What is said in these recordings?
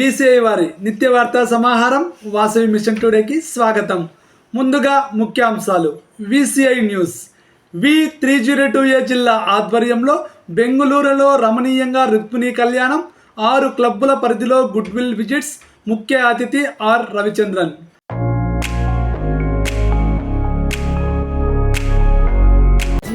BCI వారి నిత్య వార్తా సమాహారం వాసవి మిషన్ టుడేకి స్వాగతం. ముందుగా ముఖ్యాంశాలు. VCI news. V three zero two A జిల్లా ఆధ్వర్యంలో బెంగుళూరులో రమణీయంగా రుక్మిణి కళ్యాణం ఆరు క్లబ్బుల పరిధిలో గుడ్విల్ విజిట్స్ ముఖ్య అతిథి are Ravichandran.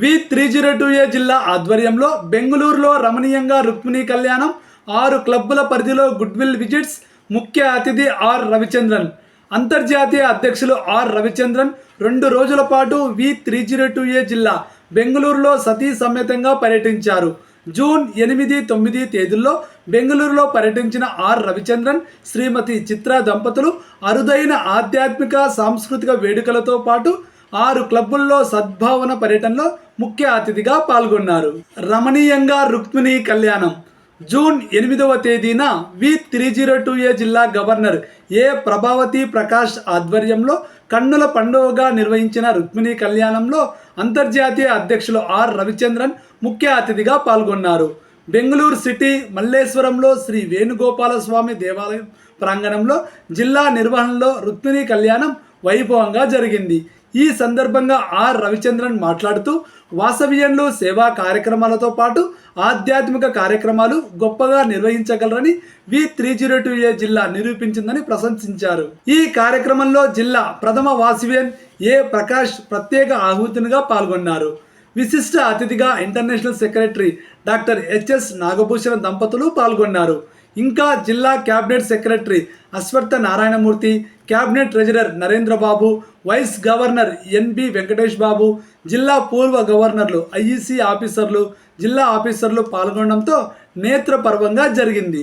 V three zero two A జిల్లా ఆధ్వర్యంలో బెంగళూరులో రమణీయంగా రుక్మిణి కళ్యాణం ఆరు క్లబ్బుల పరిధిలో గుడ్విల్ విజిట్స్ ముఖ్య అతిథి ఆర్ రవిచంద్రన్. అంతర్జాతీయ అధ్యక్షులు ఆర్ రవిచంద్రన్. రెండు రోజుల పాటు V three zero two A జిల్లా బెంగళూరులో సతీ సమేతంగా పర్యటించారు. జూన్ ఎనిమిది తొమ్మిది తేదీల్లో బెంగళూరులో పర్యటించిన ఆర్ రవిచంద్రన్ శ్రీమతి చిత్ర దంపతులు అరుదైన ఆధ్యాత్మిక సాంస్కృతిక వేడుకలతో పాటు ఆరు క్లబ్బుల్లో సద్భావన పర్యటనలో ముఖ్య అతిథిగా పాల్గొన్నారు. రమణీయంగా రుక్మిణి కళ్యాణం. జూన్ ఎనిమిదవ తేదీన V three zero two A జిల్లా గవర్నర్ ఏ ప్రభావతి ప్రకాష్ ఆధ్వర్యంలో కన్నుల పండుగగా నిర్వహించిన రుక్మిణి కళ్యాణంలో అంతర్జాతీయ అధ్యక్షులు ఆర్ రవిచంద్రన్ ముఖ్య అతిథిగా పాల్గొన్నారు. బెంగళూరు సిటీ మల్లేశ్వరంలో శ్రీ వేణుగోపాలస్వామి దేవాలయం ప్రాంగణంలో జిల్లా నిర్వహణలో రుక్మిణి కళ్యాణం వైభవంగా జరిగింది. ఈ సందర్భంగా ఆర్ రవిచంద్రన్ మాట్లాడుతూ వాసవియన్లు సేవా కార్యక్రమాలతో పాటు ఆధ్యాత్మిక కార్యక్రమాలు గొప్పగా నిర్వహించగలరని V three zero two A జిల్లా నిరూపించిందని ప్రశంసించారు. ఈ కార్యక్రమంలో జిల్లా ప్రథమ వాసవియన్ ఏ ప్రకాష్ ప్రత్యేక ఆహుతినిగా పాల్గొన్నారు. విశిష్ట అతిథిగా international secretary doctor H S Nagabhushana దంపతులు పాల్గొన్నారు. ఇంకా జిల్లా cabinet secretary Ashwattha Narayanamurthy cabinet treasurer Narendra Babu vice governor N B Venkatesh Babu జిల్లా పూర్వ గవర్నర్లు ఐఈసీ ఆఫీసర్లు జిల్లా ఆఫీసర్లు పాల్గొనడంతో నేత్రపర్వంగా జరిగింది.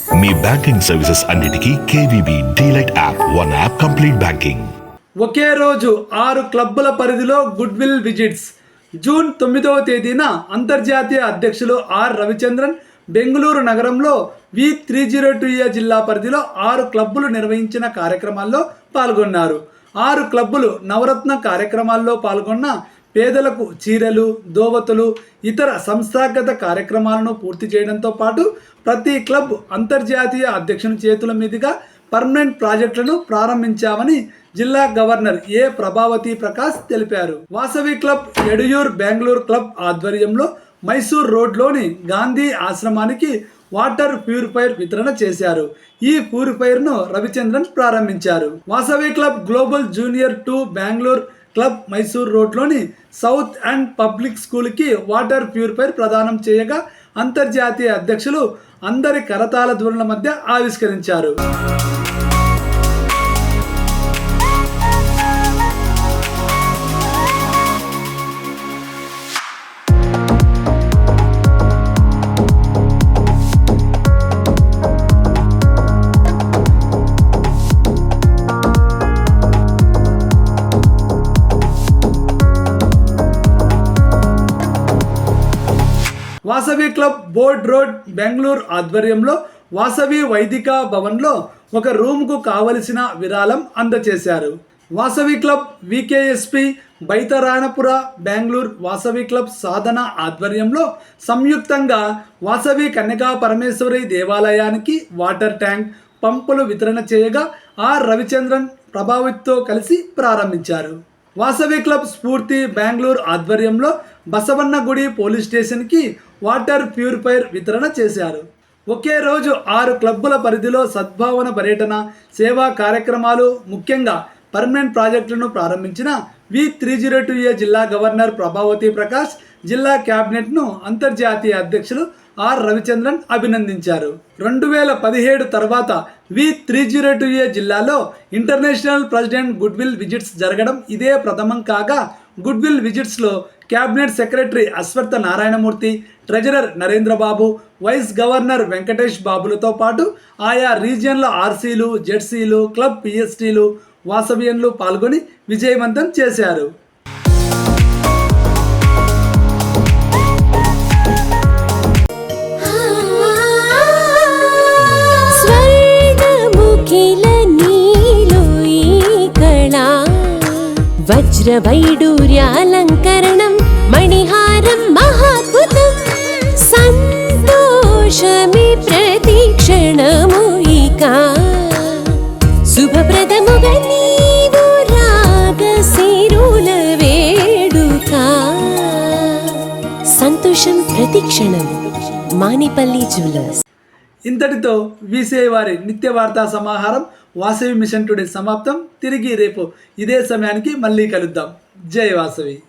మీ బ్యాంకింగ్ సర్వీసెస్ అన్నిటికీ KVB delight app. One app complete banking ఒకే రోజు ఆరు క్లబ్బుల పరిధిలో గుడ్ విల్ విజిట్స్. జూన్ తొమ్మిదవ తేదీన అంతర్జాతీయ అధ్యక్షులు ఆర్ రవిచంద్రన్ బెంగళూరు నగరంలో V three zero two A జిల్లా పరిధిలో ఆరు క్లబ్బులు నిర్వహించిన కార్యక్రమాల్లో పాల్గొన్నారు. ఆరు క్లబ్బులు నవరత్న కార్యక్రమాల్లో పాల్గొన్న పేదలకు చీరలు దోవతులు ఇతర సంస్థాగత కార్యక్రమాలను పూర్తి చేయడంతో పాటు ప్రతి క్లబ్ అంతర్జాతీయ అధ్యక్షుని చేతుల మీదుగా పర్మనెంట్ ప్రాజెక్టులను ప్రారంభించామని జిల్లా గవర్నర్ ఏ ప్రభావతి ప్రకాష్ తెలిపారు. వాసవి క్లబ్ ఎడుయూర్ బెంగళూరు క్లబ్ ఆధ్వర్యంలో మైసూర్ రోడ్లోని గాంధీ ఆశ్రమానికి వాటర్ ప్యూరిఫైర్ వితరణ చేశారు. ఈ ప్యూరిఫైర్ను రవిచంద్రన్ ప్రారంభించారు. Vasavi club global junior two Bengaluru club Mysore రోడ్లోని సౌత్ అండ్ పబ్లిక్ స్కూల్కి వాటర్ ప్యూరిఫైర్ ప్రదానం చేయగా అంతర్జాతీయ అధ్యక్షులు అందరి కరతాల ధ్వనుల మధ్య ఆవిష్కరించారు. Vasavi club board road Bengaluru ఆధ్వర్యంలో వాసవి వైదిక భవన్లో ఒక రూమ్కు కావలసిన విరాళం అందజేశారు Vasavi club VKSP Byatarayanapura Bengaluru Vasavi club Sadhana ఆధ్వర్యంలో సంయుక్తంగా వాసవి కన్యకా పరమేశ్వరి దేవాలయానికి వాటర్ ట్యాంక్ పంపులు వితరణ చేయగా ఆర్ రవిచంద్రన్ ప్రభావిత్తో కలిసి ప్రారంభించారు. వాసవి క్లబ్ స్ఫూర్తి బెంగళూరు ఆధ్వర్యంలో బసవన్న గుడి పోలీస్ స్టేషన్కి వాటర్ ప్యూరిఫైర్ వితరణ చేశారు. ఒకే రోజు ఆరు క్లబ్బుల పరిధిలో సద్భావన పర్యటన సేవా కార్యక్రమాలు ముఖ్యంగా పర్మనెంట్ ప్రాజెక్టులను ప్రారంభించిన V three zero two A జిల్లా గవర్నర్ ప్రభావతి ప్రకాష్ జిల్లా క్యాబినెట్ను అంతర్జాతీయ అధ్యక్షులు ఆర్ రవిచంద్రన్ అభినందించారు. రెండు వేల పదిహేడు తర్వాత V three zero two A జిల్లాలో ఇంటర్నేషనల్ ప్రెసిడెంట్ గుడ్విల్ విజిట్స్ జరగడం ఇదే ప్రథమం కాగా goodwill విజిట్స్లో cabinet secretary Ashwattha Narayanamurthy treasurer Narendrababu vice governor Venkatesh బాబులతో పాటు ఆయా రీజియన్ల ఆర్సీలు జెడ్సీలు క్లబ్ పిఎస్టీలు వాసవ్యన్లు పాల్గొని విజయవంతం చేశారు. వజ్రవైడూర్యాలంకరణం మణిహారం మహాద్భుతం సంతోషమి ప్రతిక్షణము ఇక శుభప్రదముగా నీవు రాగశిరుల వేడుక సంతోషం ప్రతిక్షణం మానిపల్లి జ్యువెలర్స్ ఇంతటితో వీసీఐ వారి నిత్య వార్తా సమాహారం వాసవి మిషన్ టుడే సమాప్తం. తిరిగి రేపు ఇదే సమయానికి మళ్ళీ కలుద్దాం. జై వాసవి.